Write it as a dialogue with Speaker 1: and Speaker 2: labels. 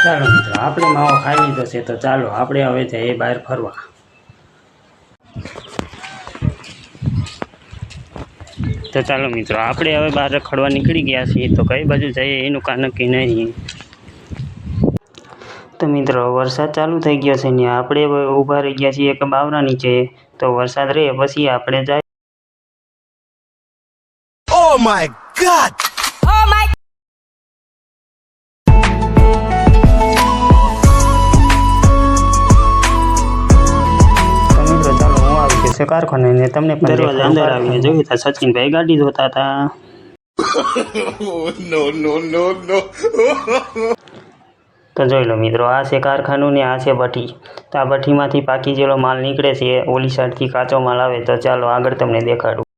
Speaker 1: માવો ખાઈ લીધો છે તો ચાલો, આપણે હવે જઈએ બહાર ફરવા તો ચાલો મિત્રો, આપણે હવે બહાર રખડવા નીકળી ગયા છીએ, તો કઈ બાજુ જઈએ, એનું કાં નક્કી નહીં તો મિત્રો, વરસાદ ચાલુ થઈ ગયો છે ને, આપણે ઊભા રહી ગયા છીએ એક બાવરા નીચે, તો વરસાદ રહે, પછી આપણે જાય
Speaker 2: ઓ માય god!
Speaker 1: છે કારખાને ને તમને પણ દરવાજા અંદર આવીને જોયું હતા સચિનભાઈ ગાડી ધોતા હતા! તો જોઈ લો મિત્રો આ છે કારખાનું ને આ છે ભઠ્ઠી. તો આ ભઠ્ઠીમાંથી પાકી જેલો માલ નીકળે છે ઓલી સાઈડથી કાચો માલ આવે તો ચાલો આગળ તમને દેખાડું.